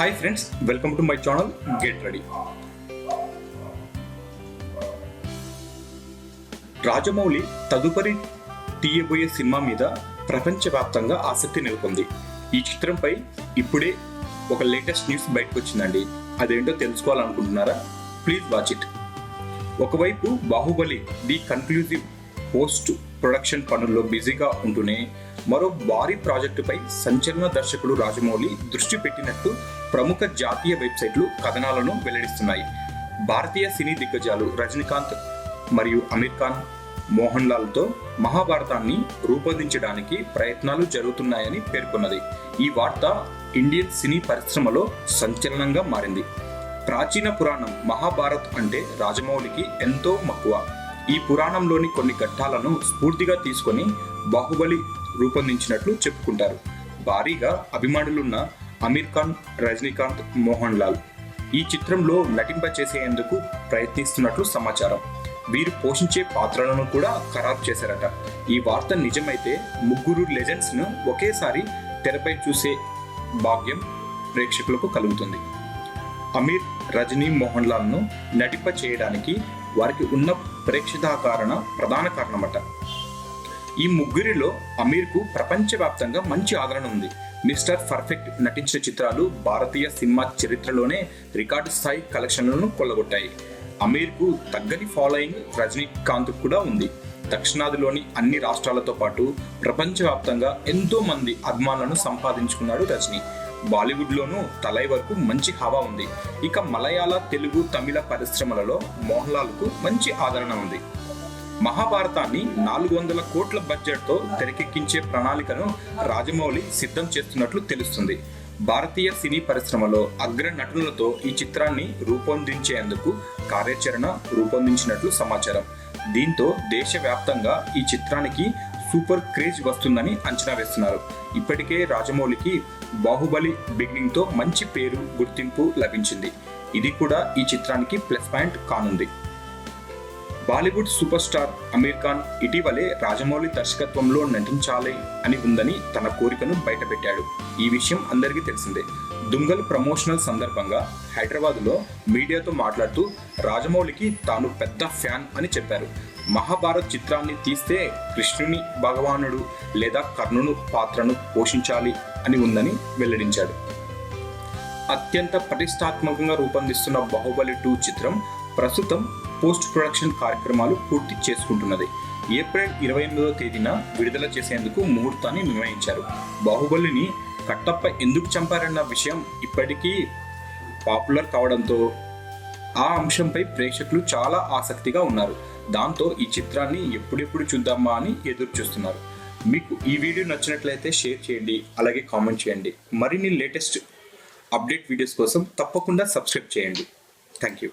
Hi friends welcome to my channel get ready Rajamouli తదుపరి తీయబోయే cinema మీద ప్రపంచవ్యాప్తంగా ఆసక్తి నెలకొంది. ఈ చిత్రంపై ఇప్పుడే ఒక లేటెస్ట్ న్యూస్ బయటకు వచ్చిందండి అదేంటో తెలుసుకోవాలనుకుంటున్నారా? ప్లీజ్ వాచ్ ఇట్ ఒకవైపు Baahubali the conclusive post production పనుల్లో బిజీగా ఉంటూనే మరో భారీ ప్రాజెక్టుపై సంచలన దర్శకుడు రాజమౌళి దృష్టి పెట్టినట్టు ప్రముఖ జాతీయ వెబ్సైట్లు కథనాలను వెల్లడిస్తున్నాయి. భారతీయ సినీ దిగ్గజాలు రజనీకాంత్ మరియు అమీర్ ఖాన్ మోహన్ లాల్తో మహాభారతాన్ని రూపొందించడానికి ప్రయత్నాలు జరుగుతున్నాయని పేర్కొన్నది. ఈ వార్త ఇండియన్ సినీ పరిశ్రమలో సంచలనంగా మారింది. ప్రాచీన పురాణం మహాభారత్ అంటే రాజమౌళికి ఎంతో మక్కువ. ఈ పురాణంలోని కొన్ని ఘట్టాలను స్ఫూర్తిగా తీసుకొని బాహుబలి రూపొందించినట్లు చెప్పుకుంటారు. భారీగా అభిమానులున్న అమీర్ ఖాన్ రజనీకాంత్ మోహన్ లాల్ ఈ చిత్రంలో నటింప చేసేందుకు ప్రయత్నిస్తున్నట్లు సమాచారం. వీరు పోషించే పాత్రలను కూడా ఖరారు చేశారట. ఈ వార్త నిజమైతే ముగ్గురు లెజెండ్స్ను ఒకేసారి తెరపై చూసే భాగ్యం ప్రేక్షకులకు కలుగుతుంది. అమీర్ రజనీ మోహన్ లాల్ను నటింప చేయడానికి వారికి ఉన్న ప్రేక్షకాకరణ ప్రధాన కారణమట. ఈ ముగ్గురిలో అమీర్కు ప్రపంచవ్యాప్తంగా మంచి ఆదరణ ఉంది. మిస్టర్ పర్ఫెక్ట్ నటించిన చిత్రాలు భారతీయ సినిమా చరిత్రలోనే రికార్డు స్థాయి కలెక్షన్లను కొల్లగొట్టాయి. అమీర్కు తగ్గని ఫాలోయింగ్ రజనీకాంత్ కూడా ఉంది. దక్షిణాదిలోని అన్ని రాష్ట్రాలతో పాటు ప్రపంచవ్యాప్తంగా ఎంతో మంది అభిమానులను సంపాదించుకున్నాడు రజనీ. బాలీవుడ్లోనూ తలై వరకు మంచి హవా ఉంది. ఇక మలయాళ తెలుగు తమిళ పరిశ్రమలలో మోహన్లాల్కు మంచి ఆదరణ ఉంది. మహాభారతాన్ని నాలుగు వందల కోట్ల బడ్జెట్తో తెరకెక్కించే ప్రణాళికను రాజమౌళి సిద్ధం చేస్తున్నట్లు తెలుస్తుంది. భారతీయ సినీ పరిశ్రమలో అగ్ర నటులతో ఈ చిత్రాన్ని రూపొందించేందుకు కార్యాచరణ రూపొందించినట్లు సమాచారం. దీంతో దేశవ్యాప్తంగా ఈ చిత్రానికి సూపర్ క్రేజ్ వస్తుందని అంచనా వేస్తున్నారు. ఇప్పటికే రాజమౌళికి బాహుబలి బిగినింగ్తో మంచి పేరు గుర్తింపు లభించింది. ఇది కూడా ఈ చిత్రానికి ప్లస్ పాయింట్ కానుంది. Bollywood super star Aamir Khan ఇటీవలే రాజమౌళి దర్శకత్వంలో నటించాలి అని ఉందని తన కోరికను బయటపెట్టాడు. ఈ విషయం అందరికీ తెలిసిందే. దుంగల్ ప్రమోషనల్ సందర్భంగా హైదరాబాద్లో మీడియాతో మాట్లాడుతూ రాజమౌళికి తాను పెద్ద ఫ్యాన్ అని చెప్పారు. మహాభారత్ చిత్రాన్ని తీస్తే కృష్ణుని భగవానుడు లేదా కర్ణును పాత్రను పోషించాలి అని ఉందని వెల్లడించాడు. అత్యంత ప్రతిష్టాత్మకంగా రూపొందిస్తున్న బాహుబలి టూ చిత్రం ప్రస్తుతం పోస్ట్ ప్రొడక్షన్ కార్యక్రమాలు పూర్తి చేసుకుంటున్నది. ఏప్రిల్ ఇరవై ఎనిమిదవ తేదీన విడుదల చేసేందుకు ముహూర్తాన్ని నిర్ణయించారు. బాహుబలిని కట్టప్ప ఎందుకు చంపారన్న విషయం ఇప్పటికీ పాపులర్ కావడంతో ఆ అంశంపై ప్రేక్షకులు చాలా ఆసక్తిగా ఉన్నారు. దాంతో ఈ చిత్రాన్ని ఎప్పుడెప్పుడు చూద్దామా అని ఎదురు చూస్తున్నారు మీకు ఈ వీడియో నచ్చినట్లయితే షేర్ చేయండి అలాగే కామెంట్ చేయండి. మరిన్ని లేటెస్ట్ అప్డేట్ వీడియోస్ కోసం తప్పకుండా సబ్స్క్రైబ్ చేయండి. Thank you